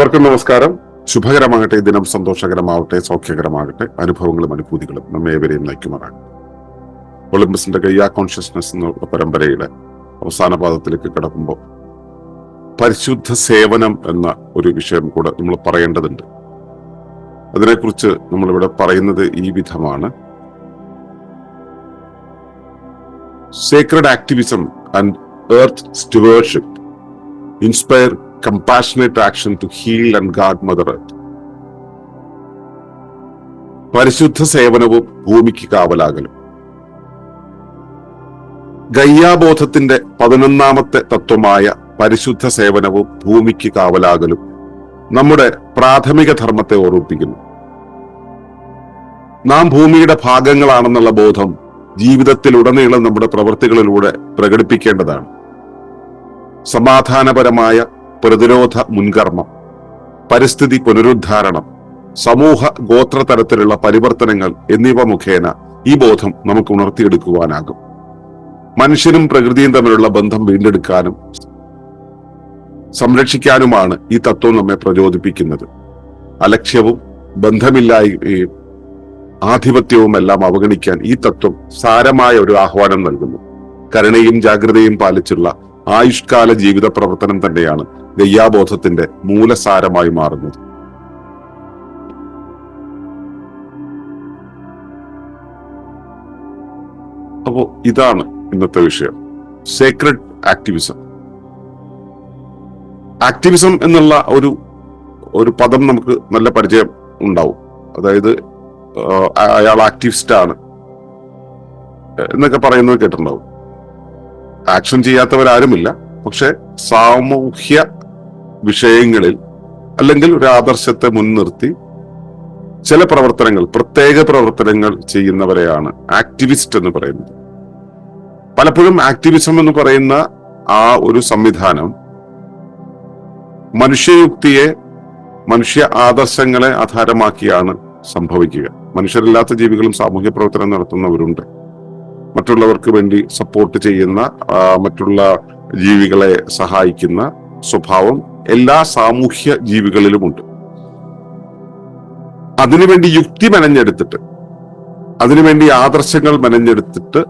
ഏവർക്കും നമസ്കാരം. ശുഭകരമാകട്ടെ ദിനം സന്തോഷകരമാവട്ടെ സൗഖ്യകരമാകട്ടെ അനുഭവങ്ങളും അനുഭൂതികളും നമ്മെ ഏവരെയും നയിക്കുമാറാകട്ടെ. ഒളിമ്പസിന്റെ ഗയ്യ കോൺഷ്യസ്നസ് എന്നുള്ള പരമ്പരയുടെ അവസാന പാദത്തിലേക്ക് കിടക്കുമ്പോൾ പരിശുദ്ധ സേവനം എന്ന ഒരു വിഷയം കൂടെ നമ്മൾ പറയേണ്ടതുണ്ട്. അതിനെക്കുറിച്ച് നമ്മളിവിടെ പറയുന്നത് ഈ വിധമാണ്. Sacred activism and earth stewardship inspire compassionate action to heal and guard mother earth പരിശുദ്ധ സേവനവും ഭൂമിക്ക് കാവലാകലും. ഗയ്യാബോധത്തിന്റെ പതിനൊന്നാമത്തെ തത്വമായ പരിശുദ്ധ സേവനവും ഭൂമിക്ക് കാവലാകലും നമ്മുടെ പ്രാഥമിക ധർമ്മത്തെ ഓർമ്മിപ്പിക്കുന്നു. നാം ഭൂമിയുടെ ഭാഗങ്ങളാണെന്നുള്ള ബോധം ജീവിതത്തിലുടനീളം നമ്മുടെ പ്രവൃത്തികളിലൂടെ പ്രകടിപ്പിക്കേണ്ടതാണ്. സമാധാനപരമായ പ്രതിരോധ മുൻകർമ്മം പരിസ്ഥിതി പുനരുദ്ധാരണം സമൂഹ ഗോത്ര തരത്തിലുള്ള പരിവർത്തനങ്ങൾ എന്നിവ മുഖേന ഈ ബോധം നമുക്ക് ഉണർത്തിയെടുക്കുവാനാകും. മനുഷ്യനും പ്രകൃതിയും തമ്മിലുള്ള ബന്ധം വീണ്ടെടുക്കാനും സംരക്ഷിക്കാനുമാണ് ഈ തത്വം നമ്മെ പ്രചോദിപ്പിക്കുന്നത്. അലക്ഷ്യവും ബന്ധമില്ലായ്മയും ആധിപത്യവും എല്ലാം അവഗണിക്കാൻ ഈ തത്വം സാരമായ ഒരു ആഹ്വാനം നൽകുന്നു. കരുണയും ജാഗ്രതയും പാലിച്ചുള്ള ആയുഷ്കാല ജീവിത പ്രവർത്തനം തന്നെയാണ് ദയ്യാബോധത്തിന്റെ മൂലസാരമായി മാറുന്നത്. അപ്പോ ഇതാണ് ഇന്നത്തെ വിഷയം. സേക്രഡ് ആക്ടിവിസം ആക്ടിവിസം എന്നുള്ള ഒരു ഒരു പദം നമുക്ക് നല്ല പരിചയം ഉണ്ടാവും. അതായത് അയാൾ ആക്ടിവിസ്റ്റ് ആണ്. എന്നൊക്കെ പറയുന്നത് കേട്ടിട്ടുണ്ടാവും. ആക്ഷൻ ചെയ്യാത്തവരാരുമില്ല. പക്ഷെ സാമൂഹ്യ വിഷയങ്ങളിൽ അല്ലെങ്കിൽ ഒരു ആദർശത്തെ മുൻനിർത്തി ചില പ്രവർത്തനങ്ങൾ പ്രത്യേക പ്രവർത്തനങ്ങൾ ചെയ്യുന്നവരെയാണ് ആക്ടിവിസ്റ്റ് എന്ന് പറയുന്നത്. പലപ്പോഴും ആക്ടിവിസം എന്ന് പറയുന്ന ആ ഒരു സംവിധാനം മനുഷ്യയുക്തിയെ മനുഷ്യ ആദർശങ്ങളെ ആധാരമാക്കിയാണ് സംഭവിക്കുക. മനുഷ്യരില്ലാത്ത ജീവികളും സാമൂഹ്യ പ്രവർത്തനം നടത്തുന്നവരുണ്ട്. മറ്റുള്ളവർക്ക് വേണ്ടി സപ്പോർട്ട് ചെയ്യുന്ന മറ്റുള്ള ജീവികളെ സഹായിക്കുന്ന സ്വഭാവം എല്ലാ സാമൂഹ്യ ജീവികളിലുമുണ്ട്. അതിനുവേണ്ടി യുക്തി മെനഞ്ഞെടുത്തിട്ട് അതിനുവേണ്ടി ആദർശങ്ങൾ മെനഞ്ഞെടുത്തിട്ട്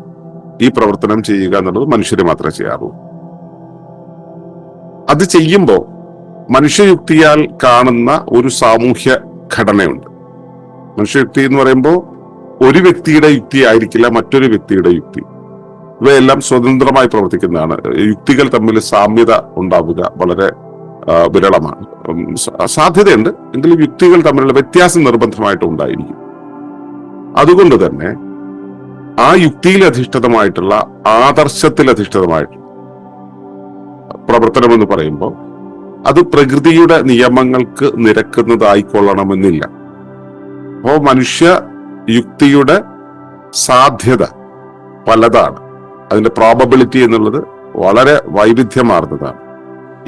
ഈ പ്രവർത്തനം ചെയ്യുക എന്നുള്ളത് മനുഷ്യരെ മാത്രമേ ചെയ്യാറുള്ളൂ. അത് ചെയ്യുമ്പോൾ മനുഷ്യയുക്തിയാൽ കാണുന്ന ഒരു സാമൂഹ്യ ഘടനയുണ്ട്. മനുഷ്യയുക്തി എന്ന് പറയുമ്പോൾ ഒരു വ്യക്തിയുടെ യുക്തി ആയിരിക്കില്ല മറ്റൊരു വ്യക്തിയുടെ യുക്തി. ഇവയെല്ലാം സ്വതന്ത്രമായി പ്രവർത്തിക്കുന്നതാണ്. യുക്തികൾ തമ്മിൽ സാമ്യത ഉണ്ടാവുക വളരെ വിരളമാണ്. സാധ്യതയുണ്ട്. എങ്കിലും യുക്തികൾ തമ്മിലുള്ള വ്യത്യാസം നിർബന്ധമായിട്ട് ഉണ്ടായിരിക്കും. അതുകൊണ്ട് തന്നെ ആ യുക്തിയിൽ അധിഷ്ഠിതമായിട്ടുള്ള ആദർശത്തിൽ അധിഷ്ഠിതമായിട്ടുള്ള പ്രവർത്തനം എന്ന് പറയുമ്പോൾ അത് പ്രകൃതിയുടെ നിയമങ്ങൾക്ക് നിരക്കുന്നതായിക്കൊള്ളണമെന്നില്ല. അപ്പോ മനുഷ്യ യുക്തിയുടെ സാധ്യത പലതാണ്. അതിന്റെ പ്രോബബിലിറ്റി എന്നുള്ളത് വളരെ വൈവിധ്യമാർന്നതാണ്.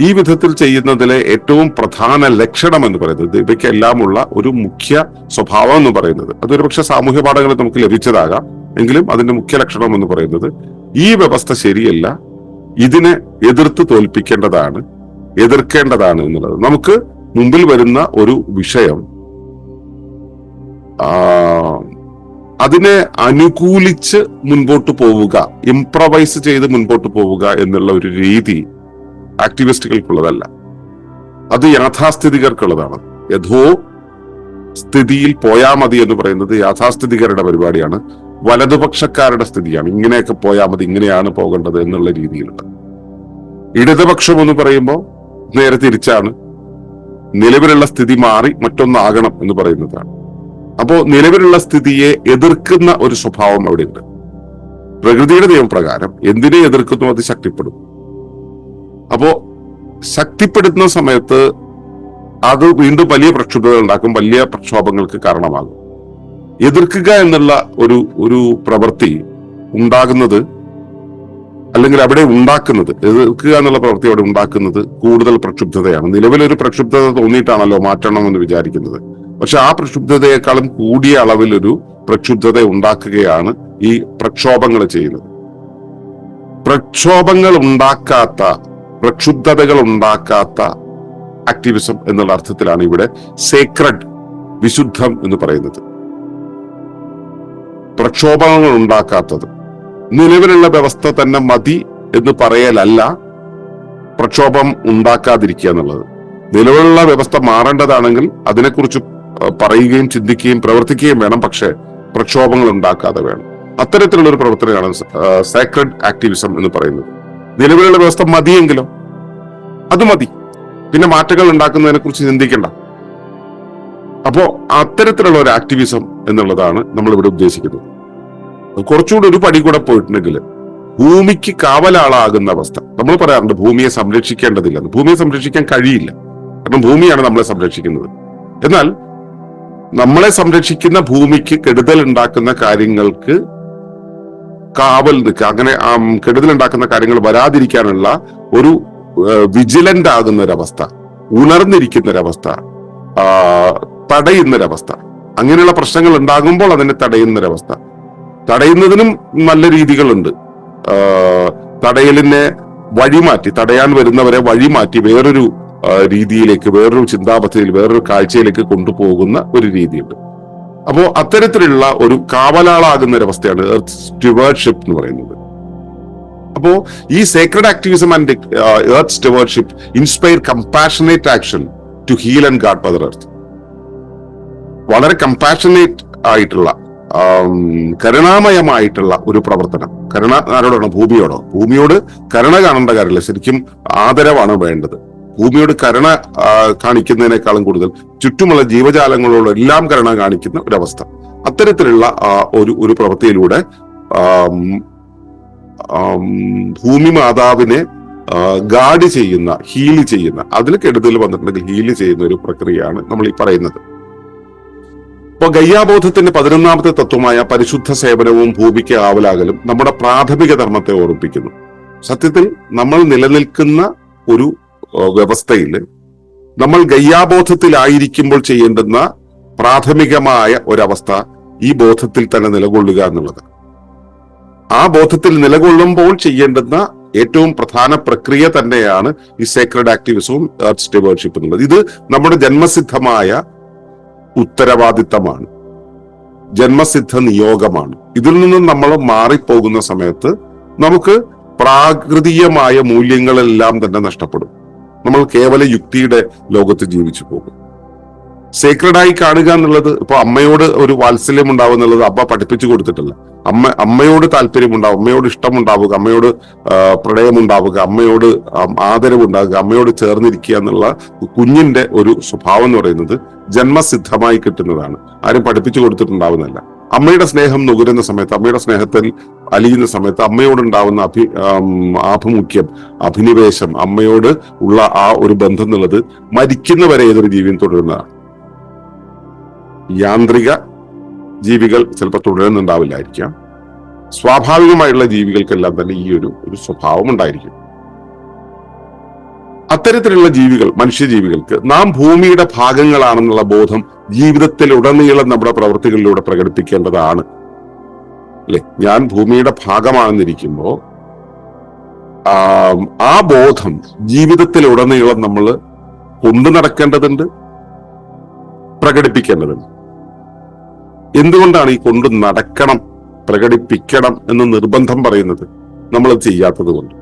ഈ വിധത്തിൽ ചെയ്യുന്നതിലെ ഏറ്റവും പ്രധാന ലക്ഷണം എന്ന് പറയുന്നത് ഇവയ്ക്കെല്ലാമുള്ള ഒരു മുഖ്യ സ്വഭാവം എന്ന് പറയുന്നത്. അതൊരു പക്ഷെ സാമൂഹ്യ പാഠങ്ങളിൽ നമുക്ക് ലഭിച്ചതാകാം. എങ്കിലും അതിന്റെ മുഖ്യ ലക്ഷണം എന്ന് പറയുന്നത് ഈ വ്യവസ്ഥ ശരിയല്ല. ഇതിനെ എതിർത്ത് തോൽപ്പിക്കേണ്ടതാണ് എതിർക്കേണ്ടതാണ് എന്നുള്ളത്. നമുക്ക് മുമ്പിൽ വരുന്ന ഒരു വിഷയം അതിനെ അനുകൂലിച്ച് മുൻപോട്ട് പോവുക ഇംപ്രവൈസ് ചെയ്ത് മുൻപോട്ട് പോവുക എന്നുള്ള ഒരു രീതി ആക്ടിവിസ്റ്റുകൾക്കുള്ളതല്ല അത് യാഥാസ്ഥിതികർക്കുള്ളതാണ്. യഥോ സ്ഥിതിയിൽ പോയാ മതി എന്ന് പറയുന്നത് യാഥാസ്ഥിതികരുടെ പരിപാടിയാണ്. വലതുപക്ഷക്കാരുടെ സ്ഥിതിയാണ്. ഇങ്ങനെയൊക്കെ പോയാൽ മതി ഇങ്ങനെയാണ് പോകേണ്ടത് എന്നുള്ള രീതിയിലുള്ളത്. ഇടതുപക്ഷം എന്ന് പറയുമ്പോൾ നേരെ തിരിച്ചാണ്. നിലവിലുള്ള സ്ഥിതി മാറി മറ്റൊന്നാകണം എന്ന് പറയുന്നതാണ്. അപ്പോ നിലവിലുള്ള സ്ഥിതിയെ എതിർക്കുന്ന ഒരു സ്വഭാവം അവിടെ ഉണ്ട് പ്രകൃതിയുടെ നിയമപ്രകാരം എന്തിനെ എതിർക്കുന്നു അത് ശക്തിപ്പെടും. അപ്പോ ശക്തിപ്പെടുത്തുന്ന സമയത്ത് അത് വീണ്ടും വലിയ പ്രക്ഷുബ്ധത ഉണ്ടാക്കും വലിയ പ്രക്ഷോഭങ്ങൾക്ക് കാരണമാകും. എതിർക്കുക എന്നുള്ള ഒരു ഒരു പ്രവൃത്തി ഉണ്ടാകുന്നത് അല്ലെങ്കിൽ അവിടെ ഉണ്ടാക്കുന്നത് എതിർക്കുക എന്നുള്ള പ്രവൃത്തി അവിടെ ഉണ്ടാക്കുന്നത് കൂടുതൽ പ്രക്ഷുബ്ധതയാണ്. നിലവിലൊരു പ്രക്ഷുബ്ധത തോന്നിയിട്ടാണല്ലോ മാറ്റണം എന്ന് വിചാരിക്കുന്നത്. പക്ഷെ ആ പ്രക്ഷുബ്ധതയെക്കാളും കൂടിയ അളവിലൊരു പ്രക്ഷുബ്ധത ഉണ്ടാക്കുകയാണ് ഈ പ്രക്ഷോഭങ്ങൾ ചെയ്യുന്നത്. പ്രക്ഷോഭങ്ങൾ ഉണ്ടാക്കാത്ത പ്രക്ഷുബ്ധതകൾ ഉണ്ടാക്കാത്ത ആക്ടിവിസം എന്നുള്ള അർത്ഥത്തിലാണ് ഇവിടെ സേക്രഡ് വിശുദ്ധം എന്ന് പറയുന്നത്. പ്രക്ഷോഭങ്ങൾ ഉണ്ടാക്കാത്തത്. നിലവിലുള്ള വ്യവസ്ഥ തന്നെ മതി എന്ന് പറയലല്ല പ്രക്ഷോഭം ഉണ്ടാക്കാതിരിക്കുക എന്നുള്ളത്. നിലവിലുള്ള വ്യവസ്ഥ മാറേണ്ടതാണെങ്കിൽ അതിനെക്കുറിച്ച് പറയുകയും ചിന്തിക്കുകയും പ്രവർത്തിക്കുകയും വേണം പക്ഷെ പ്രക്ഷോഭങ്ങൾ ഉണ്ടാക്കാതെ വേണം. അത്തരത്തിലുള്ള ഒരു പ്രവർത്തനമാണ് സേക്രഡ് ആക്ടിവിസം എന്ന് പറയുന്നത്. നിലവിലുള്ള വ്യവസ്ഥ മതിയെങ്കിലും അത് മതി. പിന്നെ മാറ്റങ്ങൾ ഉണ്ടാക്കുന്നതിനെ കുറിച്ച് ചിന്തിക്കണ്ട. അപ്പോ അത്തരത്തിലുള്ള ഒരു ആക്ടിവിസം എന്നുള്ളതാണ് നമ്മൾ ഇവിടെ ഉദ്ദേശിക്കുന്നത്. കുറച്ചുകൂടി ഒരു പടി കൂടെ പോയിട്ടുണ്ടെങ്കിൽ ഭൂമിക്ക് കാവലാളാകുന്ന അവസ്ഥ. നമ്മൾ പറയാറുണ്ട് ഭൂമിയെ സംരക്ഷിക്കേണ്ടതില്ല. ഭൂമിയെ സംരക്ഷിക്കാൻ കഴിയില്ല. കാരണം ഭൂമിയാണ് നമ്മളെ സംരക്ഷിക്കുന്നത്. എന്നാൽ നമ്മളെ സംരക്ഷിക്കുന്ന ഭൂമിക്ക് കെടുതൽ ഉണ്ടാക്കുന്ന കാര്യങ്ങൾക്ക് കാവൽ നിൽക്കുക. അങ്ങനെ കെടുതൽ ഉണ്ടാക്കുന്ന കാര്യങ്ങൾ വരാതിരിക്കാനുള്ള ഒരു വിജിലന്റ് ആകുന്ന ഒരവസ്ഥ ഉണർന്നിരിക്കുന്ന ഒരവസ്ഥ തടയുന്ന ഒരവസ്ഥ അങ്ങനെയുള്ള പ്രശ്നങ്ങൾ ഉണ്ടാകുമ്പോൾ അതിനെ തടയുന്ന ഒരവസ്ഥ തടയുന്നതിനും നല്ല രീതികളുണ്ട്. തടയലിനെ വഴിമാറ്റി തടയാൻ വരുന്നവരെ വഴിമാറ്റി വേറൊരു രീതിയിലേക്ക് വേറൊരു ചിന്താപദ്ധതിയിൽ വേറൊരു കാഴ്ചയിലേക്ക് കൊണ്ടുപോകുന്ന ഒരു രീതിയുണ്ട്. അപ്പോൾ അത്തരത്തിലുള്ള ഒരു കാവലാളാകുന്ന ഒരു അവസ്ഥയാണ് എർത്ത് സ്റ്റുവേർഡ്ഷിപ്പ് എന്ന് പറയുന്നത്. അപ്പോ ഈ sacred activism and earth stewardship inspire compassionate action to heal and guard mother earth വളരെ കമ്പാഷനേറ്റ് ആയിട്ടുള്ള കരുണാമയമായിട്ടുള്ള ഒരു പ്രവർത്തനം. കരുണ ആരോടാണ്? ഭൂമിയോടോ? ഭൂമിയോട് കരുണ കാണേണ്ട കാര്യമില്ല. ശരിക്കും ആദരവാണ് വേണ്ടത്. ഭൂമിയോട് കരുണ കാണിക്കുന്നതിനേക്കാളും കൂടുതൽ ചുറ്റുമുള്ള ജീവജാലങ്ങളോട് എല്ലാം കരുണ കാണിക്കുന്ന ഒരവസ്ഥ. അത്തരത്തിലുള്ള ഒരു ഒരു പ്രവൃത്തിയിലൂടെ ഭൂമി മാതാവിനെ ഗാഡ് ചെയ്യുന്ന ഹീൽ ചെയ്യുന്ന അതിൽ കെടുതൽ വന്നിട്ടുണ്ടെങ്കിൽ ഹീൽ ചെയ്യുന്ന ഒരു പ്രക്രിയയാണ് നമ്മൾ ഈ പറയുന്നത്. ഇപ്പൊ ഗയ്യാബോധത്തിന്റെ പതിനൊന്നാമത്തെ തത്വമായ പരിശുദ്ധ സേവനവും ഭൂമിക്ക് ആവലാകലും നമ്മുടെ പ്രാഥമിക ധർമ്മത്തെ ഓർമ്മിപ്പിക്കുന്നു. സത്യത്തിൽ നമ്മൾ നിലനിൽക്കുന്ന ഒരു വ്യവസ്ഥയിൽ നമ്മൾ ഗയ്യാബോധത്തിലായിരിക്കുമ്പോൾ ചെയ്യേണ്ടുന്ന പ്രാഥമികമായ ഒരവസ്ഥ ഈ ബോധത്തിൽ തന്നെ നിലകൊള്ളുക എന്നുള്ളത്. ആ ബോധത്തിൽ നിലകൊള്ളുമ്പോൾ ചെയ്യേണ്ടുന്ന ഏറ്റവും പ്രധാന പ്രക്രിയ തന്നെയാണ് ഈ സേക്രഡ് ആക്ടിവിസവും എർത്ത് സ്റ്റേവേർഷിപ്പ് എന്നുള്ളത്. ഇത് നമ്മുടെ ജന്മസിദ്ധമായ ഉത്തരവാദിത്തമാണ്. ജന്മസിദ്ധ നിയോഗമാണ്. ഇതിൽ നിന്നും നമ്മൾ മാറിപ്പോകുന്ന സമയത്ത് നമുക്ക് പ്രാകൃതീയമായ മൂല്യങ്ങളെല്ലാം തന്നെ നഷ്ടപ്പെടും. നമ്മൾ കേവല യുക്തിയുടെ ലോകത്ത് ജീവിച്ചു പോകും. സേക്രഡായി കാണുക എന്നുള്ളത് ഇപ്പൊ അമ്മയോട് ഒരു വാത്സല്യം ഉണ്ടാവുക എന്നുള്ളത് അമ്മ പഠിപ്പിച്ചു കൊടുത്തിട്ടില്ല. അമ്മ അമ്മയോട് താല്പര്യമുണ്ടാവും അമ്മയോട് ഇഷ്ടമുണ്ടാവുക അമ്മയോട് പ്രണയം പ്രണയമുണ്ടാവുക അമ്മയോട് ആം, ആദരവുണ്ടാവുക അമ്മയോട് ചേർന്നിരിക്കുക എന്നുള്ള കുഞ്ഞിന്റെ ഒരു സ്വഭാവം എന്ന് പറയുന്നത് ജന്മസിദ്ധമായി കിട്ടുന്നതാണ്. ആരും പഠിപ്പിച്ചു കൊടുത്തിട്ടുണ്ടാവുന്നതല്ല. അമ്മയുടെ സ്നേഹം നുകരുന്ന സമയത്ത് അമ്മയുടെ സ്നേഹത്തിൽ അലിയുന്ന സമയത്ത് അമ്മയോടുണ്ടാവുന്ന അഭി ആഭിമുഖ്യം അഭിനിവേശം അമ്മയോട് ഉള്ള ആ ഒരു ബന്ധം എന്നുള്ളത് മരിക്കുന്നവരെ ഏതൊരു ജീവിയും തുടരുന്നതാണ്. യാന്ത്രിക ജീവികൾ ചിലപ്പോൾ തുടരുന്നുണ്ടാവില്ലായിരിക്കാം. സ്വാഭാവികമായുള്ള ജീവികൾക്കെല്ലാം തന്നെ ഈ ഒരു ഒരു സ്വഭാവം ഉണ്ടായിരിക്കും. അത്തരത്തിലുള്ള ജീവികൾ മനുഷ്യജീവികൾക്ക് നാം ഭൂമിയുടെ ഭാഗങ്ങളാണെന്നുള്ള ബോധം ജീവിതത്തിൽ ഉടനീളം നമ്മുടെ പ്രവൃത്തികളിലൂടെ പ്രകടിപ്പിക്കേണ്ടതാണ്. അല്ലെ? ഞാൻ ഭൂമിയുടെ ഭാഗമാണെന്നിരിക്കുമ്പോ ആ ബോധം ജീവിതത്തിൽ ഉടനീളം നമ്മൾ കൊണ്ടു നടക്കേണ്ടതുണ്ട് പ്രകടിപ്പിക്കേണ്ടതുണ്ട്. എന്തുകൊണ്ടാണ് ഈ കൊണ്ടു നടക്കണം പ്രകടിപ്പിക്കണം എന്ന് നിർബന്ധം പറയുന്നത്? നമ്മളത് ചെയ്യാത്തത് കൊണ്ട്.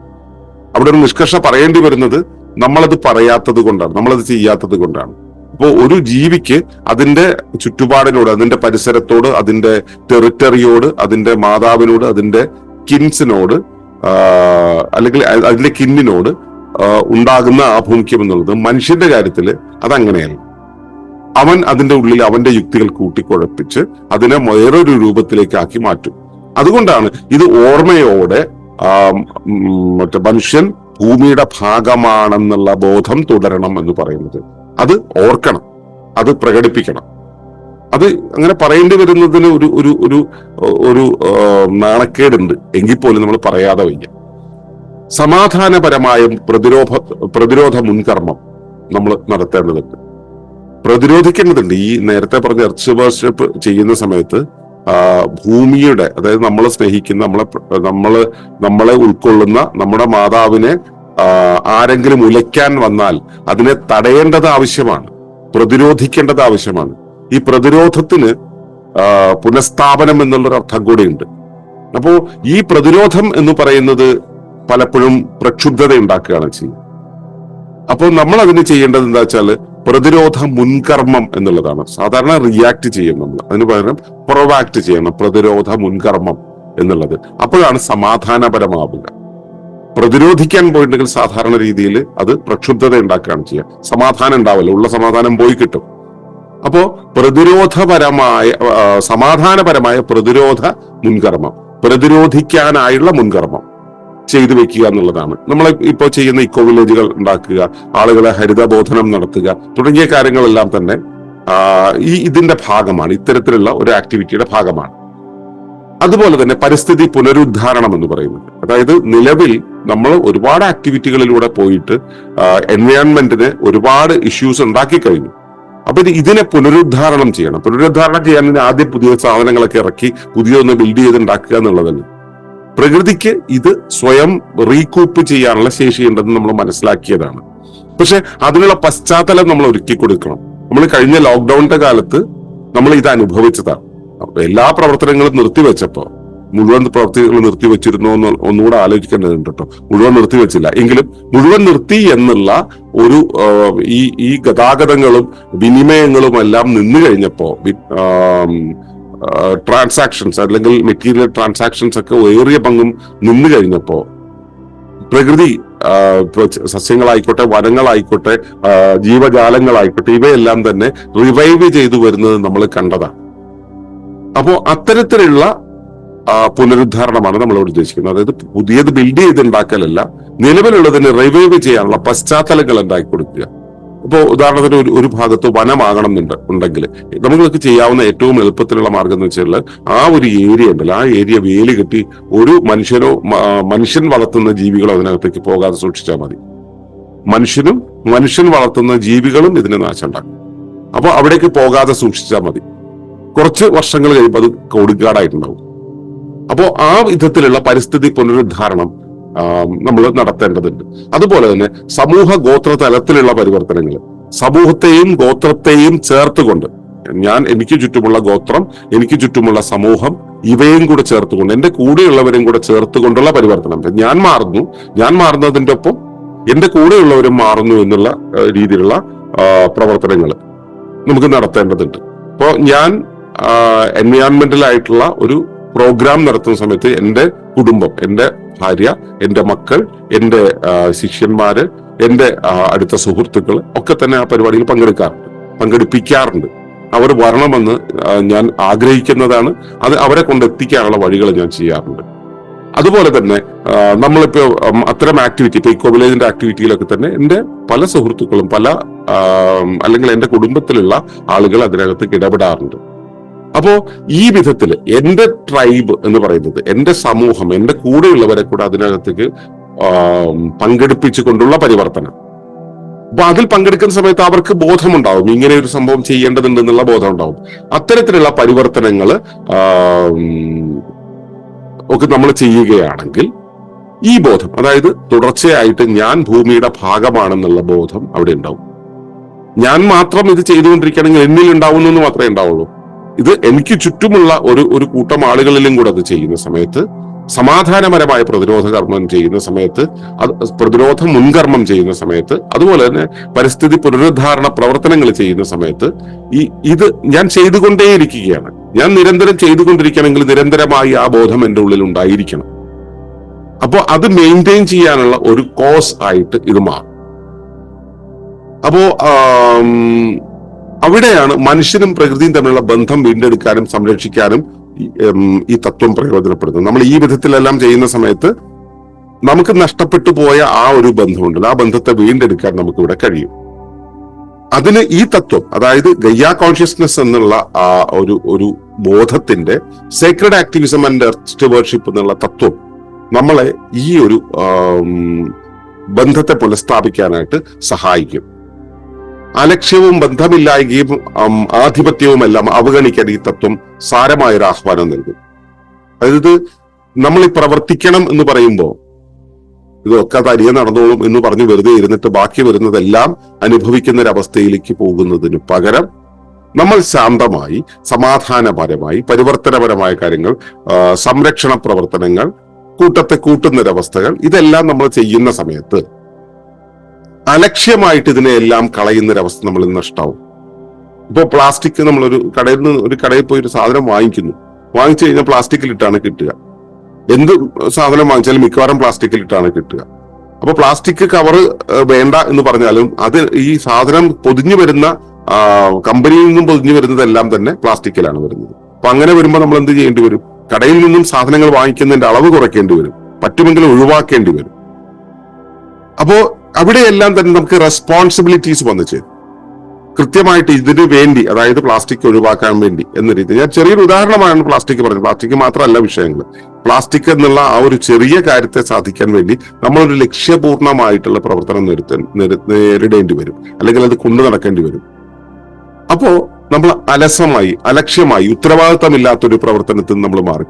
അവിടെ ഒരു നിഷ്കർഷ പറയേണ്ടി വരുന്നത് നമ്മളത് പറയാത്തത് കൊണ്ടാണ് നമ്മളത് ചെയ്യാത്തത് കൊണ്ടാണ്. അപ്പോൾ ഒരു ജീവിക്ക് അതിന്റെ ചുറ്റുപാടിനോട് അതിന്റെ പരിസരത്തോട് അതിന്റെ ടെറിറ്ററിയോട് അതിന്റെ മാതാവിനോട് അതിന്റെ കിൻസിനോട് അല്ലെങ്കിൽ അതിന്റെ കിന്നിനോട് ഉണ്ടാകുന്ന ആഭിമുഖ്യം എന്നുള്ളത് മനുഷ്യന്റെ കാര്യത്തിൽ അതങ്ങനെയല്ല. അവൻ അതിന്റെ ഉള്ളിൽ അവന്റെ യുക്തികൾ കൂട്ടിക്കുഴപ്പിച്ച് അതിനെ വേറൊരു രൂപത്തിലേക്ക് ആക്കി മാറ്റും. അതുകൊണ്ടാണ് ഇത് ഓർമ്മയോടെ മറ്റേ മനുഷ്യൻ ഭൂമിയുടെ ഭാഗമാണെന്നുള്ള ബോധം തുടരണം എന്ന് പറയുന്നത്. അത് ഓർക്കണം. അത് പ്രകടിപ്പിക്കണം. അത് അങ്ങനെ പറയേണ്ടി വരുന്നതിന് ഒരു ഒരു ഒരു ഒരു നാണക്കേടുണ്ട്. എങ്കിൽ പോലും നമ്മൾ പറയാതെ വയ്യ. സമാധാനപരമായ പ്രതിരോധ പ്രതിരോധ മുൻകർമ്മം നമ്മൾ നടത്തേണ്ടതുണ്ട്. പ്രതിരോധിക്കേണ്ടതുണ്ട്. ഈ നേരത്തെ പറഞ്ഞ എർച്ച് വർഷിപ്പ് ചെയ്യുന്ന സമയത്ത് ഭൂമിയുടെ അതായത് നമ്മളെ സ്നേഹിക്കുന്ന നമ്മളെ നമ്മൾ നമ്മളെ ഉൾക്കൊള്ളുന്ന നമ്മുടെ മാതാവിനെ ആരെങ്കിലും ഉലയ്ക്കാൻ വന്നാൽ അതിനെ തടയേണ്ടത് ആവശ്യമാണ് പ്രതിരോധിക്കേണ്ടത് ആവശ്യമാണ്. ഈ പ്രതിരോധത്തിന് പുനഃസ്ഥാപനം എന്നുള്ളൊരു അർത്ഥം കൂടിയുണ്ട്. അപ്പോ ഈ പ്രതിരോധം എന്ന് പറയുന്നത് പലപ്പോഴും പ്രക്ഷുബ്ധത ഉണ്ടാക്കുകയാണ് ചെയ്യുന്നത്. അപ്പോൾ നമ്മൾ അതിന് ചെയ്യേണ്ടത് എന്താ വെച്ചാൽ പ്രതിരോധ മുൻകർമ്മം എന്നുള്ളതാണ്. സാധാരണ റിയാക്ട് ചെയ്യും നമ്മൾ. അതിന് പകരം പ്രൊവാക്ട് ചെയ്യണം പ്രതിരോധ മുൻകർമ്മം എന്നുള്ളത്. അപ്പോഴാണ് സമാധാനപരമാവുക. പ്രതിരോധിക്കാൻ പോയിട്ടുണ്ടെങ്കിൽ സാധാരണ രീതിയിൽ അത് പ്രക്ഷുബ്ധത ഉണ്ടാക്കുകയാണ് ചെയ്യുക. സമാധാനം ഉണ്ടാവില്ല. ഉള്ള സമാധാനം പോയി കിട്ടും. അപ്പോ പ്രതിരോധപരമായ സമാധാനപരമായ പ്രതിരോധ മുൻകർമ്മം. പ്രതിരോധിക്കാനായുള്ള മുൻകർമ്മം ചെയ്തു വെക്കുക എന്നുള്ളതാണ്. നമ്മൾ ഇപ്പോൾ ചെയ്യുന്ന ഇക്കോ വില്ലേജുകൾ ഉണ്ടാക്കുക ആളുകളെ ഹരിതബോധനം നടത്തുക തുടങ്ങിയ കാര്യങ്ങളെല്ലാം തന്നെ ഈ ഇതിന്റെ ഭാഗമാണ്. ഇത്തരത്തിലുള്ള ഒരു ആക്ടിവിറ്റിയുടെ ഭാഗമാണ്. അതുപോലെ തന്നെ പരിസ്ഥിതി പുനരുദ്ധാരണം എന്ന് പറയുന്നത് അതായത് നിലവിൽ നമ്മൾ ഒരുപാട് ആക്ടിവിറ്റികളിലൂടെ പോയിട്ട് എൻവയോൺമെന്റിന് ഒരുപാട് ഇഷ്യൂസ് ഉണ്ടാക്കി കഴിഞ്ഞു. അപ്പൊ ഇത് ഇതിനെ പുനരുദ്ധാരണം ചെയ്യണം. പുനരുദ്ധാരണം ചെയ്യാൻ ആദ്യം പുതിയ സാധനങ്ങളൊക്കെ ഇറക്കി പുതിയൊന്ന് ബിൽഡ് ചെയ്ത് ഉണ്ടാക്കുക എന്നുള്ളതല്ല. പ്രകൃതിക്ക് ഇത് സ്വയം റീകൂപ്പ് ചെയ്യാനുള്ള ശേഷിയുണ്ടെന്ന് നമ്മൾ മനസ്സിലാക്കിയതാണ്. പക്ഷെ അതിനുള്ള പശ്ചാത്തലം നമ്മൾ ഒരുക്കി കൊടുക്കണം നമ്മൾ കഴിഞ്ഞ ലോക്ക്ഡൌണിന്റെ കാലത്ത് നമ്മൾ ഇത് അനുഭവിച്ചതാണ്. എല്ലാ പ്രവർത്തനങ്ങളും നിർത്തിവെച്ചപ്പോ മുഴുവൻ പ്രവർത്തികൾ നിർത്തിവെച്ചിരുന്നോ എന്ന് ഒന്നുകൂടെ ആലോചിക്കേണ്ടതുണ്ട് കേട്ടോ. മുഴുവൻ നിർത്തിവെച്ചില്ല. എങ്കിലും മുഴുവൻ നിർത്തി എന്നുള്ള ഒരു ഈ ഈ ഗതാഗതങ്ങളും വിനിമയങ്ങളും എല്ലാം നിന്നു കഴിഞ്ഞപ്പോ ട്രാൻസാക്ഷൻസ് അല്ലെങ്കിൽ മെറ്റീരിയൽ ട്രാൻസാക്ഷൻസ് ഒക്കെ ഏറിയ പങ്കും നിന്നു കഴിഞ്ഞപ്പോ പ്രകൃതി സസ്യങ്ങളായിക്കോട്ടെ വനങ്ങളായിക്കോട്ടെ ജീവജാലങ്ങളായിക്കോട്ടെ ഇവയെല്ലാം തന്നെ റിവൈവ് ചെയ്തു വരുന്നത് നമ്മൾ കണ്ടതാണ്. അപ്പോ അത്തരത്തിലുള്ള പുനരുദ്ധാരണമാണ് നമ്മൾ ഉദ്ദേശിക്കുന്നത്. അതായത് പുതിയത് ബിൽഡ് ചെയ്ത് ഉണ്ടാക്കലല്ല നിലവിലുള്ളതിന് റിവൈവ് ചെയ്യാനുള്ള പശ്ചാത്തലങ്ങൾ ഉണ്ടാക്കി കൊടുക്കുക. ഇപ്പോ ഉദാഹരണത്തിന് ഒരു ഒരു ഭാഗത്ത് വനമാകണം എന്നുണ്ട് ഉണ്ടെങ്കിൽ. നമുക്ക് ചെയ്യാവുന്ന ഏറ്റവും എളുപ്പത്തിലുള്ള മാർഗം എന്ന് വെച്ചാൽ ആ ഒരു ഏരിയ ഉണ്ടല്ലോ ആ ഏരിയ വേലി കെട്ടി ഒരു മനുഷ്യനോ മനുഷ്യൻ വളർത്തുന്ന ജീവികളോ അതിനകത്തേക്ക് പോകാതെ സൂക്ഷിച്ചാൽ മതി. മനുഷ്യനും മനുഷ്യൻ വളർത്തുന്ന ജീവികളും ഇതിന് നാശം ഉണ്ടാക്കും. അപ്പൊ അവിടേക്ക് പോകാതെ സൂക്ഷിച്ചാൽ മതി. കുറച്ച് വർഷങ്ങൾ കഴിയുമ്പോൾ അത് കൊടുക്കാടായിട്ടുണ്ടാവും അപ്പോൾ ആ വിധത്തിലുള്ള പരിസ്ഥിതി പുനരുദ്ധാരണം നമ്മൾ നടത്തേണ്ടതുണ്ട്. അതുപോലെ തന്നെ സമൂഹ ഗോത്ര തലത്തിലുള്ള പരിവർത്തനങ്ങൾ സമൂഹത്തെയും ഗോത്രത്തെയും ചേർത്തുകൊണ്ട് ഞാൻ എനിക്ക് ചുറ്റുമുള്ള ഗോത്രം എനിക്ക് ചുറ്റുമുള്ള സമൂഹം ഇവയും കൂടെ ചേർത്തുകൊണ്ട് എന്റെ കൂടെയുള്ളവരെയും കൂടെ ചേർത്തുകൊണ്ടുള്ള പരിവർത്തനം. ഞാൻ മാറുന്നു ഞാൻ മാറുന്നതിന്റെ ഒപ്പം എന്റെ കൂടെയുള്ളവരും മാറുന്നു എന്നുള്ള രീതിയിലുള്ള പ്രവർത്തനങ്ങൾ നമുക്ക് നടത്തേണ്ടതുണ്ട്. അപ്പോ ഞാൻ എൻവയോൺമെന്റൽ ആയിട്ടുള്ള ഒരു പ്രോഗ്രാം നടത്തുന്ന സമയത്ത് എന്റെ കുടുംബം എന്റെ ഭാര്യ എന്റെ മക്കൾ എന്റെ ശിഷ്യന്മാര് എന്റെ അടുത്ത സുഹൃത്തുക്കൾ ഒക്കെ തന്നെ ആ പരിപാടിയിൽ പങ്കെടുക്കാറുണ്ട് പങ്കെടുപ്പിക്കാറുണ്ട്. അവർ വരണമെന്ന് ഞാൻ ആഗ്രഹിക്കുന്നതാണ്. അത് അവരെ കൊണ്ട് എത്തിക്കാനുള്ള വഴികൾ ഞാൻ ചെയ്യാറുണ്ട്. അതുപോലെ തന്നെ നമ്മളിപ്പോ അത്തരം ആക്ടിവിറ്റി ഇപ്പൊ ഇക്കോ വില്ലേജിന്റെ ആക്ടിവിറ്റിയിലൊക്കെ തന്നെ എന്റെ പല സുഹൃത്തുക്കളും പല അല്ലെങ്കിൽ എന്റെ കുടുംബത്തിലുള്ള ആളുകൾ അതിനകത്ത് ഇടപെടാറുണ്ട്. അപ്പോ ഈ വിധത്തിൽ എന്റെ ട്രൈബ് എന്ന് പറയുന്നത് എന്റെ സമൂഹം എന്റെ കൂടെയുള്ളവരെ കൂടെ അതിനകത്തേക്ക് പങ്കെടുപ്പിച്ചുകൊണ്ടുള്ള പരിവർത്തനം. അപ്പൊ അതിൽ പങ്കെടുക്കുന്ന സമയത്ത് അവർക്ക് ബോധമുണ്ടാവും. ഇങ്ങനെ ഒരു സംഭവം ചെയ്യേണ്ടതുണ്ട് എന്നുള്ള ബോധം ഉണ്ടാവും അത്തരത്തിലുള്ള പരിവർത്തനങ്ങൾ ഒക്കെ നമ്മൾ ചെയ്യുകയാണെങ്കിൽ ഈ ബോധം അതായത് തുടർച്ചയായിട്ട് ഞാൻ ഭൂമിയുടെ ഭാഗമാണെന്നുള്ള ബോധം അവിടെ ഉണ്ടാവും. ഞാൻ മാത്രം ഇത് ചെയ്തുകൊണ്ടിരിക്കുകയാണെങ്കിൽ എന്നിൽ ഉണ്ടാവുന്നു മാത്രമേ ഉണ്ടാവുള്ളൂ. ഇത് എനിക്ക് ചുറ്റുമുള്ള ഒരു ഒരു കൂട്ടം ആളുകളിലും കൂടെ അത് ചെയ്യുന്ന സമയത്ത് സമാധാനപരമായ പ്രതിരോധ കർമ്മം ചെയ്യുന്ന സമയത്ത് അത് പ്രതിരോധ മുൻകർമ്മം ചെയ്യുന്ന സമയത്ത് അതുപോലെ തന്നെ പരിസ്ഥിതി പുനരുദ്ധാരണ പ്രവർത്തനങ്ങൾ ചെയ്യുന്ന സമയത്ത് ഈ ഇത് ഞാൻ ചെയ്തുകൊണ്ടേയിരിക്കുകയാണ്. ഞാൻ നിരന്തരം ചെയ്തുകൊണ്ടിരിക്കണമെങ്കിൽ നിരന്തരമായി ആ ബോധം എന്റെ ഉള്ളിൽ ഉണ്ടായിരിക്കണം. അപ്പോൾ അത് മെയിന്റെയിൻ ചെയ്യാനുള്ള ഒരു കോസ് ആയിട്ട് ഇത് മാറും. അപ്പോ അവിടെയാണ് മനുഷ്യനും പ്രകൃതിയും തമ്മിലുള്ള ബന്ധം വീണ്ടെടുക്കാനും സംരക്ഷിക്കാനും ഈ, തത്വം പ്രയോജനപ്പെടുന്നത്. നമ്മൾ ഈ വിധത്തിലെല്ലാം ചെയ്യുന്ന സമയത്ത് നമുക്ക് നഷ്ടപ്പെട്ടു പോയ ആ ഒരു ബന്ധമുണ്ട് ആ ബന്ധത്തെ വീണ്ടെടുക്കാൻ നമുക്ക് ഇവിടെ കഴിയും. അതിന് ഈ തത്വം അതായത് ഗയ്യ കോൺഷ്യസ്നെസ് എന്നുള്ള ആ ഒരു ഒരു ബോധത്തിന്റെ sacred activism and earth worship എന്നുള്ള തത്വം നമ്മളെ ഈ ഒരു ബന്ധത്തെ പുനഃസ്ഥാപിക്കാനായിട്ട് സഹായിക്കും. അലക്ഷ്യവും ബന്ധമില്ലായ്കയും ആധിപത്യവുമെല്ലാം അവഗണിക്കാൻ ഈ തത്വം സാരമായൊരു ആഹ്വാനം നൽകും. അതായത് നമ്മൾ ഈ പ്രവർത്തിക്കണം എന്ന് പറയുമ്പോൾ ഇതൊക്കെ തനിയെ നടന്നോളും എന്ന് പറഞ്ഞ് വെറുതെ ഇരുന്നിട്ട് ബാക്കി വരുന്നതെല്ലാം അനുഭവിക്കുന്ന ഒരു അവസ്ഥയിലേക്ക് പോകുന്നതിന് പകരം നമ്മൾ ശാന്തമായി സമാധാനപരമായി പരിവർത്തനപരമായ കാര്യങ്ങൾ സംരക്ഷണ പ്രവർത്തനങ്ങൾ കൂട്ടത്തെ കൂട്ടുന്നൊരവസ്ഥകൾ ഇതെല്ലാം നമ്മൾ ചെയ്യുന്ന സമയത്ത് അലക്ഷ്യമായിട്ട് ഇതിനെല്ലാം കളയുന്നൊരവസ്ഥ നമ്മൾ നഷ്ടാവും. ഇപ്പൊ പ്ലാസ്റ്റിക് നമ്മളൊരു കടയിൽ നിന്ന് ഒരു കടയിൽ പോയി ഒരു സാധനം വാങ്ങിക്കുന്നു. വാങ്ങിച്ചു കഴിഞ്ഞാൽ പ്ലാസ്റ്റിക്കിലിട്ടാണ് കിട്ടുക. എന്ത് സാധനം വാങ്ങിച്ചാലും മിക്കവാറും പ്ലാസ്റ്റിക്കിൽ ഇട്ടാണ് കിട്ടുക. അപ്പൊ പ്ലാസ്റ്റിക് കവർ വേണ്ട എന്ന് പറഞ്ഞാലും അത് ഈ സാധനം പൊതിഞ്ഞു വരുന്ന കമ്പനിയിൽ നിന്നും പൊതിഞ്ഞു വരുന്നതെല്ലാം തന്നെ പ്ലാസ്റ്റിക്കിലാണ് വരുന്നത്. അപ്പൊ അങ്ങനെ വരുമ്പോൾ നമ്മൾ എന്ത് ചെയ്യേണ്ടി വരും? കടയിൽ നിന്നും സാധനങ്ങൾ വാങ്ങിക്കുന്നതിന്റെ അളവ് കുറയ്ക്കേണ്ടി വരും. പറ്റുമെങ്കിൽ ഒഴിവാക്കേണ്ടി വരും. അപ്പോ അവിടെയെല്ലാം തന്നെ നമുക്ക് റെസ്പോൺസിബിലിറ്റീസ് വന്നു ചേരും. കൃത്യമായിട്ട് ഇതിനു വേണ്ടി അതായത് പ്ലാസ്റ്റിക് ഒഴിവാക്കാൻ വേണ്ടി എന്ന രീതി ഞാൻ ചെറിയൊരു ഉദാഹരണമാണ് പ്ലാസ്റ്റിക് പറഞ്ഞത്. പ്ലാസ്റ്റിക് മാത്രമല്ല വിഷയങ്ങൾ പ്ലാസ്റ്റിക് എന്നുള്ള ആ ഒരു ചെറിയ കാര്യത്തെ സാധിക്കാൻ വേണ്ടി നമ്മളൊരു ലക്ഷ്യപൂർണമായിട്ടുള്ള പ്രവർത്തനം നേരിട്ട നേരി- നേരിടേണ്ടി വരും. അല്ലെങ്കിൽ അത് കൊണ്ടു നടക്കേണ്ടി വരും. അപ്പോ നമ്മൾ അലസമായി അലക്ഷ്യമായി ഉത്തരവാദിത്തമില്ലാത്തൊരു പ്രവർത്തനത്തിൽ നമ്മൾ മാറി.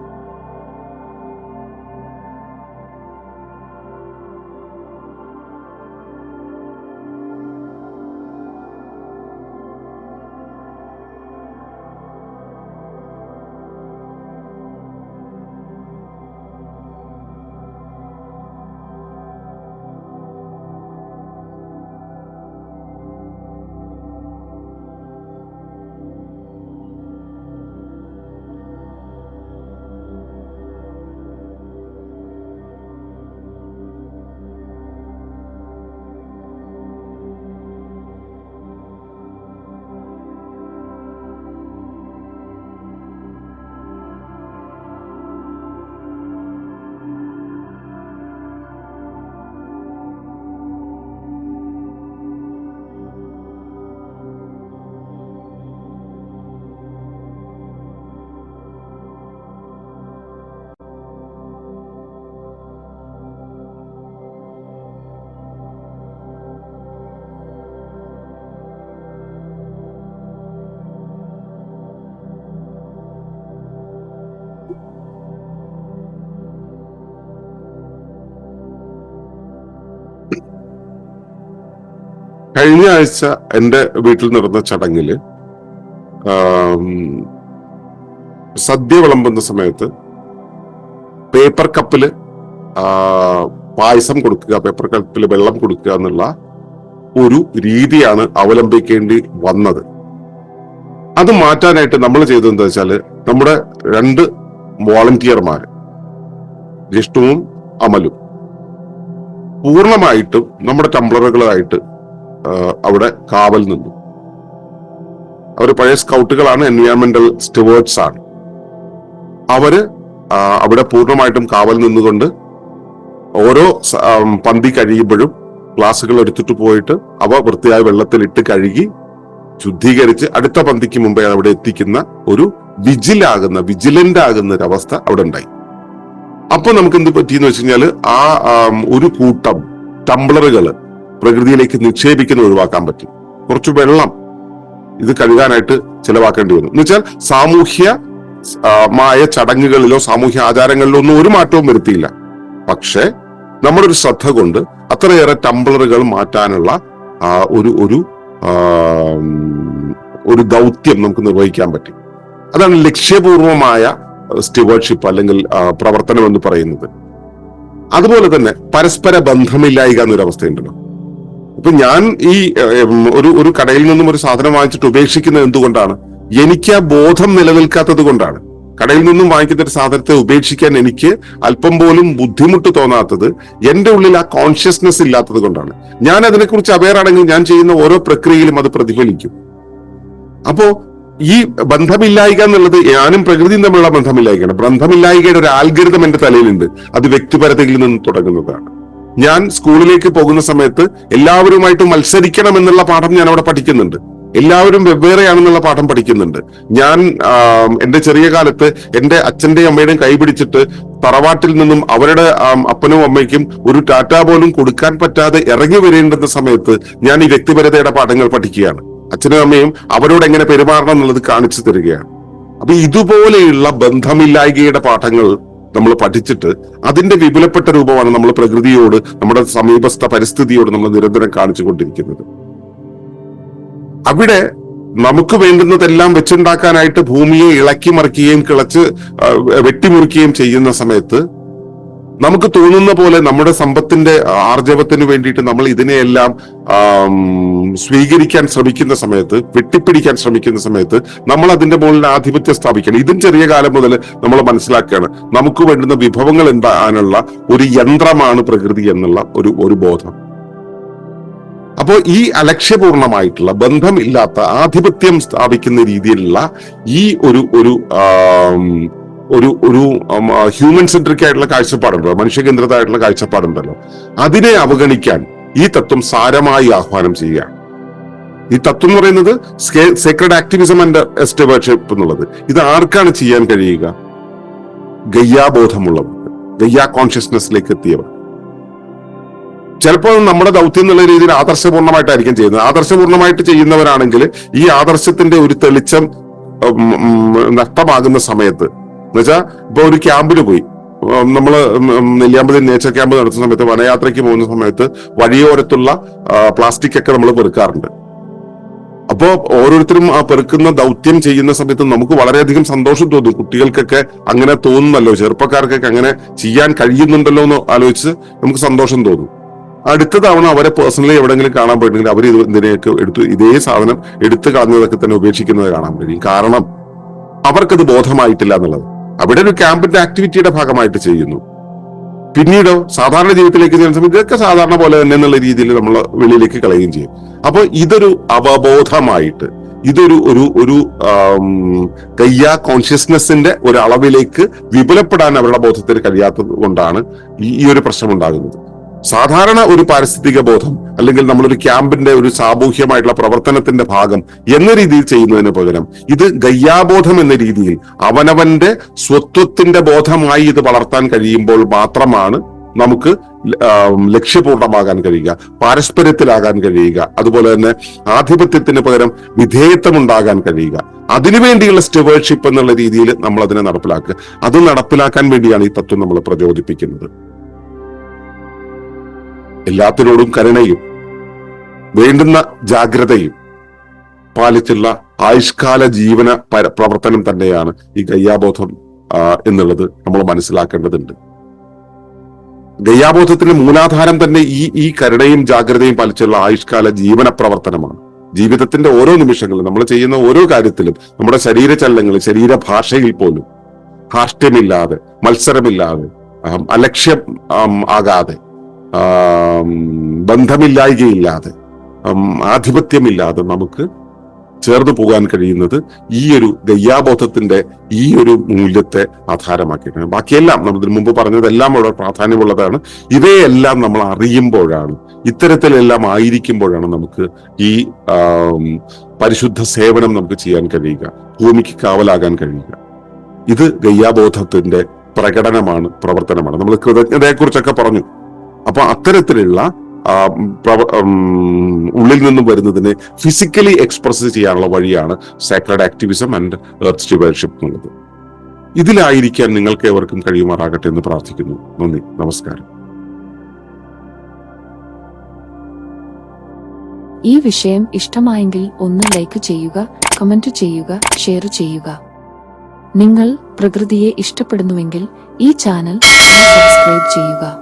കഴിഞ്ഞ ആഴ്ച എന്റെ വീട്ടിൽ നടന്ന ചടങ്ങിൽ ആം, സദ്യ വിളമ്പുന്ന സമയത്ത് പേപ്പർ കപ്പിൽ പായസം കൊടുക്കുക പേപ്പർ കപ്പിൽ വെള്ളം കൊടുക്കുക എന്നുള്ള ഒരു രീതിയാണ് അവലംബിക്കേണ്ടി വന്നത്. അത് മാറ്റാനായിട്ട് നമ്മൾ ചെയ്തത് എന്താ വെച്ചാൽ നമ്മുടെ രണ്ട് വോളണ്ടിയർമാർ ജിഷ്ണുവും അമലും പൂർണമായിട്ടും നമ്മുടെ ടംബ്ലറുകളായിട്ട് അവിടെ കാവൽ നിന്നു. അവർ പഴയ സ്കൗട്ടുകളാണ് എൻവയോൺമെന്റൽ സ്റ്റുവേർഡ്സ് ആണ്. അവർ അവിടെ പൂർണമായിട്ടും കാവൽ നിന്നുകൊണ്ട് ഓരോ പന്തി കഴിയുമ്പോഴും ഗ്ലാസുകൾ എടുത്തിട്ട് പോയിട്ട് അവ വൃത്തിയായ വെള്ളത്തിലിട്ട് കഴുകി ശുദ്ധീകരിച്ച് അടുത്ത പന്തിക്ക് മുമ്പേ അവിടെ എത്തിക്കുന്ന ഒരു വിജിലാകുന്ന വിജിലന്റ് ആകുന്ന ഒരു അവസ്ഥ അവിടെ ഉണ്ടായി അപ്പൊ നമുക്ക് എന്ത് പറ്റിയെന്ന് വെച്ച് കഴിഞ്ഞാൽ ആ ഒരു കൂട്ടം ടംബ്ലറുകൾ പ്രകൃതിയിലേക്ക് നിക്ഷേപിക്കുന്നത് ഒഴിവാക്കാൻ പറ്റും. കുറച്ച് വെള്ളം ഇത് കഴുകാനായിട്ട് ചിലവാക്കേണ്ടി വരും എന്ന് വെച്ചാൽ സാമൂഹ്യ മായ ചടങ്ങുകളിലോ സാമൂഹ്യ ആചാരങ്ങളിലോ ഒന്നും ഒരു മാറ്റവും വരുത്തിയില്ല. പക്ഷേ നമ്മുടെ ഒരു ശ്രദ്ധ കൊണ്ട് അത്രയേറെ ടംബ്ലറുകൾ മാറ്റാനുള്ള ഒരു ഒരു ഒരു ദൗത്യം നമുക്ക് നിർവഹിക്കാൻ പറ്റും. അതാണ് ലക്ഷ്യപൂർവമായ സ്റ്റിവേർഷിപ്പ് അല്ലെങ്കിൽ പ്രവർത്തനം എന്ന് പറയുന്നത്. അതുപോലെ തന്നെ പരസ്പര ബന്ധമില്ലായിക എന്നൊരു അവസ്ഥയുണ്ടല്ലോ ഇപ്പൊ ഞാൻ ഈ ഒരു ഒരു കടയിൽ നിന്നും ഒരു സാധനം വാങ്ങിച്ചിട്ട് ഉപേക്ഷിക്കുന്നത് എന്തുകൊണ്ടാണ്? എനിക്ക് ആ ബോധം നിലനിൽക്കാത്തത് കൊണ്ടാണ്. കടയിൽ നിന്നും വാങ്ങിക്കുന്ന ഒരു സാധനത്തെ ഉപേക്ഷിക്കാൻ എനിക്ക് അല്പം പോലും ബുദ്ധിമുട്ട് തോന്നാത്തത് എന്റെ ഉള്ളിൽ ആ കോൺഷ്യസ്നെസ് ഇല്ലാത്തത് കൊണ്ടാണ്. ഞാൻ അതിനെക്കുറിച്ച് അവെയർ ആണെങ്കിൽ ഞാൻ ചെയ്യുന്ന ഓരോ പ്രക്രിയയിലും അത് പ്രതിഫലിക്കും. അപ്പോ ഈ ബന്ധമില്ലായിക എന്നുള്ളത് ഞാനും പ്രകൃതിയും തമ്മിലുള്ള ബന്ധമില്ലായികയാണ്. ബന്ധമില്ലായികയുടെ ഒരു ആൽഗരിതം എന്റെ തലയിലുണ്ട്. അത് വ്യക്തിപരതയിൽ നിന്ന് തുടങ്ങുന്നതാണ്. ഞാൻ സ്കൂളിലേക്ക് പോകുന്ന സമയത്ത് എല്ലാവരുമായിട്ട് മത്സരിക്കണം എന്നുള്ള പാഠം ഞാൻ അവിടെ പഠിക്കുന്നുണ്ട്. എല്ലാവരും വെവ്വേറെയാണെന്നുള്ള പാഠം പഠിക്കുന്നുണ്ട്. ഞാൻ എന്റെ ചെറിയ കാലത്ത് എന്റെ അച്ഛന്റെയും അമ്മയുടെയും കൈപിടിച്ചിട്ട് തറവാട്ടിൽ നിന്നും അവരുടെ അപ്പനും അമ്മയ്ക്കും ഒരു ടാറ്റ പോലും കൊടുക്കാൻ പറ്റാതെ ഇറങ്ങി വരേണ്ടുന്ന സമയത്ത് ഞാൻ ഈ വ്യക്തിപരതയുടെ പാഠങ്ങൾ പഠിക്കുകയാണ്. അച്ഛനും അമ്മയും അവരോട് എങ്ങനെ പെരുമാറണം എന്നുള്ളത് കാണിച്ചു തരികയാണ്. അപ്പൊ ഇതുപോലെയുള്ള ബന്ധമില്ലായ്കയുടെ പാഠങ്ങൾ നമ്മൾ പഠിച്ചിട്ട് അതിന്റെ വിപുലപ്പെട്ട രൂപമാണ് നമ്മൾ പ്രകൃതിയോട് നമ്മുടെ സമീപസ്ഥ പരിസ്ഥിതിയോട് നമ്മൾ നിരന്തരം കാണിച്ചു കൊണ്ടിരിക്കുന്നത് അവിടെ നമുക്ക് വേണ്ടുന്നതെല്ലാം വെച്ചുണ്ടാക്കാനായിട്ട് ഭൂമിയെ ഇളക്കി മറിക്കുകയും കിളച്ച് വെട്ടിമുറിക്കുകയും ചെയ്യുന്ന സമയത്ത് നമുക്ക് തോന്നുന്ന പോലെ നമ്മുടെ സമ്പത്തിന്റെ ആർജവത്തിന് വേണ്ടിയിട്ട് നമ്മൾ ഇതിനെയെല്ലാം സ്വീകരിക്കാൻ ശ്രമിക്കുന്ന സമയത്ത് വെട്ടിപ്പിടിക്കാൻ ശ്രമിക്കുന്ന സമയത്ത് നമ്മൾ അതിന്റെ മുകളിൽ ആധിപത്യം സ്ഥാപിക്കണം. ഇതും ചെറിയ കാലം മുതൽ നമ്മൾ മനസ്സിലാക്കുകയാണ്. നമുക്ക് വേണ്ടുന്ന വിഭവങ്ങൾ ഉണ്ടാകാനുള്ള ഒരു യന്ത്രമാണ് പ്രകൃതി എന്നുള്ള ഒരു ഒരു ബോധം. അപ്പോൾ ഈ അലക്ഷ്യപൂർണമായിട്ടുള്ള ബന്ധമില്ലാത്ത ആധിപത്യം സ്ഥാപിക്കുന്ന രീതിയിലുള്ള ഈ ഒരു ഒരു ഒരു ഒരു ഹ്യൂമൻ സെൻട്രിക് ആയിട്ടുള്ള കാഴ്ചപ്പാടുണ്ടല്ലോ മനുഷ്യകേന്ദ്രിതമായിട്ടുള്ള കാഴ്ചപ്പാടുണ്ടല്ലോ. അതിനെ അവഗണിക്കാൻ ഈ തത്വം സാരമായി ആഹ്വാനം ചെയ്യുകയാണ്. ഈ തത്വം എന്ന് പറയുന്നത് സേക്രഡ് ആക്ടിവിസം ആൻഡ് എസ്റ്റേവർഷിപ്പ് എന്നുള്ളത്. ഇത് ആർക്കാണ് ചെയ്യാൻ കഴിയുക? ഗയ്യാബോധമുള്ളവർ ഗയ്യാ കോൺഷ്യസ്നെസ്സിലേക്ക് എത്തിയവർ ചിലപ്പോൾ നമ്മുടെ ദൗത്യം എന്നുള്ള രീതിയിൽ ആദർശപൂർണമായിട്ടായിരിക്കും ചെയ്യുന്നത്. ആദർശപൂർണമായിട്ട് ചെയ്യുന്നവരാണെങ്കിൽ ഈ ആദർശത്തിന്റെ ഒരു തെളിച്ചം നഷ്ടമാകുന്ന സമയത്ത് എന്നുവെച്ചാൽ ഇപ്പൊ ഒരു ക്യാമ്പിന് പോയി. നമ്മൾ നെല്ലിയാമ്പതി നേച്ചർ ക്യാമ്പ് നടത്തുന്ന സമയത്ത് വനയാത്രയ്ക്ക് പോകുന്ന സമയത്ത് വഴിയോരത്തുള്ള പ്ലാസ്റ്റിക് ഒക്കെ നമ്മൾ പെറുക്കാറുണ്ട്. അപ്പോ ഓരോരുത്തരും ആ പെറുക്കുന്ന ദൗത്യം ചെയ്യുന്ന സമയത്ത് നമുക്ക് വളരെയധികം സന്തോഷം തോന്നും. കുട്ടികൾക്കൊക്കെ അങ്ങനെ തോന്നുന്നല്ലോ ചെറുപ്പക്കാർക്കൊക്കെ അങ്ങനെ ചെയ്യാൻ കഴിയുന്നുണ്ടല്ലോ എന്ന് ആലോചിച്ച് നമുക്ക് സന്തോഷം തോന്നും. അടുത്ത തവണ അവരെ പേഴ്സണലി എവിടെങ്കിലും കാണാൻ പോയിട്ടുണ്ടെങ്കിൽ അവർ ഇത് ഇതിനെയൊക്കെ എടുത്തു ഇതേ സാധനം എടുത്തു കളഞ്ഞതൊക്കെ തന്നെ ഉപേക്ഷിക്കുന്നത് കാണാൻ കഴിയും കാരണം അവർക്കത് ബോധമായിട്ടില്ല എന്നുള്ളത്. അവിടെ ഒരു ക്യാമ്പിന്റെ ആക്ടിവിറ്റിയുടെ ഭാഗമായിട്ട് ചെയ്യുന്നു. പിന്നീടോ സാധാരണ ജീവിതത്തിലേക്ക് ചെയ്യുന്ന സമയത്ത് ഇതൊക്കെ സാധാരണ പോലെ തന്നെ എന്നുള്ള രീതിയിൽ നമ്മൾ വെളിയിലേക്ക് കളയുകയും ചെയ്യും. അപ്പോൾ ഇതൊരു അവബോധമായിട്ട് ഇതൊരു ഒരു ഒരു കയ്യ കോൺഷ്യസ്നെസിന്റെ ഒരു അളവിലേക്ക് വിപുലപ്പെടാൻ അവരുടെ ബോധത്തിന് കഴിയാത്തത് കൊണ്ടാണ് ഈ ഈ ഒരു പ്രശ്നം ഉണ്ടാകുന്നത്. സാധാരണ ഒരു പാരിസ്ഥിതിക ബോധം അല്ലെങ്കിൽ നമ്മളൊരു ക്യാമ്പിന്റെ ഒരു സാമൂഹ്യമായിട്ടുള്ള പ്രവർത്തനത്തിന്റെ ഭാഗം എന്ന രീതിയിൽ ചെയ്യുന്നതിന് പകരം ഇത് ഗയ്യാബോധം എന്ന രീതിയിൽ അവനവന്റെ സ്വത്വത്തിന്റെ ബോധമായി ഇത് വളർത്താൻ കഴിയുമ്പോൾ മാത്രമാണ് നമുക്ക് ലക്ഷ്യപൂർണമാകാൻ കഴിയുക പാരസ്പര്യത്തിലാകാൻ കഴിയുക അതുപോലെ തന്നെ ആധിപത്യത്തിന് പകരം വിധേയത്വം ഉണ്ടാകാൻ കഴിയുക അതിനുവേണ്ടിയുള്ള സ്റ്റുവേർഷിപ്പ് എന്നുള്ള രീതിയിൽ നമ്മൾ അതിനെ നടപ്പിലാക്കുക. അത് നടപ്പിലാക്കാൻ വേണ്ടിയാണ് ഈ തത്വം നമ്മൾ പ്രചോദിപ്പിക്കുന്നത്. എല്ലാത്തിനോടും കരുണയും വേണ്ടുന്ന ജാഗ്രതയും പാലിച്ചുള്ള ആയുഷ്കാല ജീവന പര- പ്രവർത്തനം തന്നെയാണ് ഈ ഗയ്യാബോധം എന്നുള്ളത് നമ്മൾ മനസ്സിലാക്കേണ്ടതുണ്ട്. ഗയ്യാബോധത്തിന്റെ മൂലാധാരം തന്നെ ഈ ഈ കരുണയും ജാഗ്രതയും പാലിച്ചുള്ള ആയുഷ്കാല ജീവന പ്രവർത്തനമാണ്. ജീവിതത്തിന്റെ ഓരോ നിമിഷങ്ങളിലും നമ്മൾ ചെയ്യുന്ന ഓരോ കാര്യത്തിലും നമ്മുടെ ശരീരചലനങ്ങളിൽ ശരീരഭാഷയിൽ പോലും ഹാഷ്ട്യമില്ലാതെ മത്സരമില്ലാതെ അലക്ഷ്യം ആകാതെ ബന്ധമില്ലായ്കയില്ലാതെ ആധിപത്യമില്ലാതെ നമുക്ക് ചേർന്നു പോകാൻ കഴിയുന്നത് ഈ ഒരു ഗയ്യാബോധത്തിന്റെ ഈ ഒരു മൂല്യത്തെ ആധാരമാക്കിയിട്ടാണ്. ബാക്കിയെല്ലാം നമ്മൾ മുമ്പ് പറഞ്ഞതെല്ലാം വളരെ പ്രാധാന്യമുള്ളതാണ്. ഇവയെല്ലാം നമ്മൾ അറിയുമ്പോഴാണ് ഇത്തരത്തിലെല്ലാം ആയിരിക്കുമ്പോഴാണ് നമുക്ക് ഈ പരിശുദ്ധ സേവനം നമുക്ക് ചെയ്യാൻ കഴിയുക ഭൂമിക്ക് കാവലാകാൻ കഴിയുക. ഇത് ഗയ്യാബോധത്തിന്റെ പ്രകടനമാണ് പ്രവർത്തനമാണ്. നമ്മൾ കൃതജ്ഞതയെക്കുറിച്ചൊക്കെ പറഞ്ഞു. അപ്പൊ അത്തരത്തിലുള്ള ഉള്ളിൽ നിന്നും വരുന്നതിനെ ഫിസിക്കലി എക്സ്പ്രസ് ചെയ്യാനുള്ള വഴിയാണ് sacred activism and earth stewardship എന്നുള്ളത്. ഇതിലായിരിക്കാൻ നിങ്ങൾക്ക് ഏവർക്കും കഴിയുമാറാകട്ടെ എന്ന് പ്രാർത്ഥിക്കുന്നു. നന്ദി. നമസ്കാരം. ഈ വിഷയം ഇഷ്ടമായെങ്കിൽ ഒന്ന് ലൈക്ക് ചെയ്യുക കമന്റ് ചെയ്യുക ഷെയർ ചെയ്യുക. നിങ്ങൾ പ്രകൃതിയെ ഇഷ്ടപ്പെടുന്നുവെങ്കിൽ ഈ ചാനൽ സബ്സ്ക്രൈബ് ചെയ്യുക.